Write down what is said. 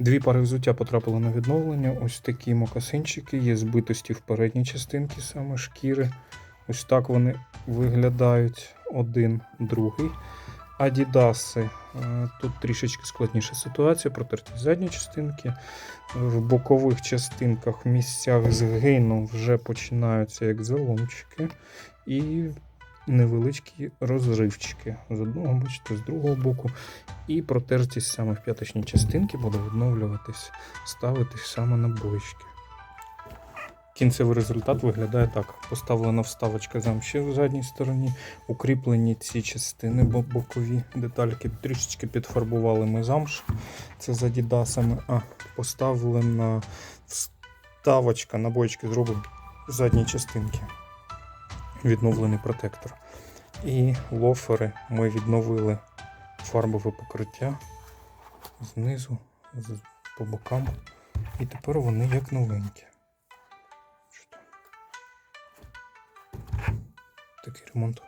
Дві пари взуття потрапили на відновлення. Ось такі мокасинчики, є збитості в передній частинці саме шкіри. Ось так вони виглядають один, другий. Адідаси. Е, Тут трішечки складніша ситуація, протерті задні частинки. В бокових частинках в місцях згину вже починаються як заломчики і невеличкі розривчики з одного бачите, з другого боку. І протертість саме в п'яточній частинці буде відновлюватись, ставитись саме на боєчки. Кінцевий результат виглядає так: поставлена вставочка замші в задній стороні, укріплені ці частини бокові детальки, трішечки підфарбували ми замш, це з адідасами, а поставлена вставочка на боєчки зробимо з задньої частинки. Відновлений протектор. І лофери ми відновили фарбове покриття знизу, по бокам. І тепер вони як новенькі. Такий ремонт